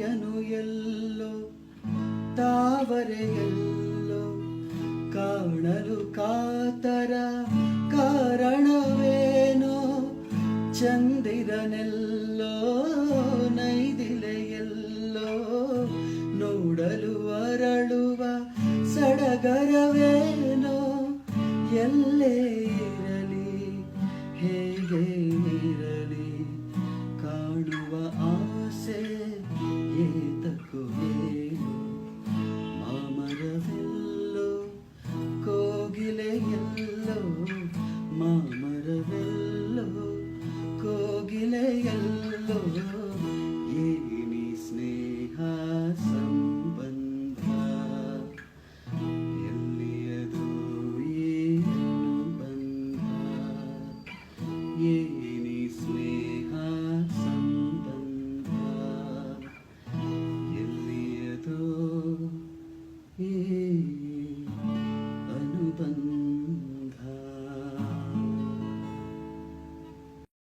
ಸೂರ್ಯನು ಎಲ್ಲೋ, ತಾವರೆಯಲ್ಲೋ, ಕಾಣಲು ಕಾತರ ಕಾರಣವೇನೋ, ಚಂದಿರನೆಲ್ಲೋ, ನೈದಿಲೆಯಲ್ಲೋ, ನೋಡಲು ಅರಳುವ ಸಡಗರವೇನೋ, ಎಲ್ಲೇ ಇರಲಿ, ಹೇಗೆ ಇರಲಿ, ಕಾಣುವ ಆಸೆ ಮಾಮರವೆಲ್ಲೋ ಕೋಗಿಲೆಯೆಲ್ಲೋ ಏನಿ ಸ್ನೇಹ ಸಂಬಂಧ ಎಲ್ಲಿಯದು ಏನು ಬಂಧ ಏ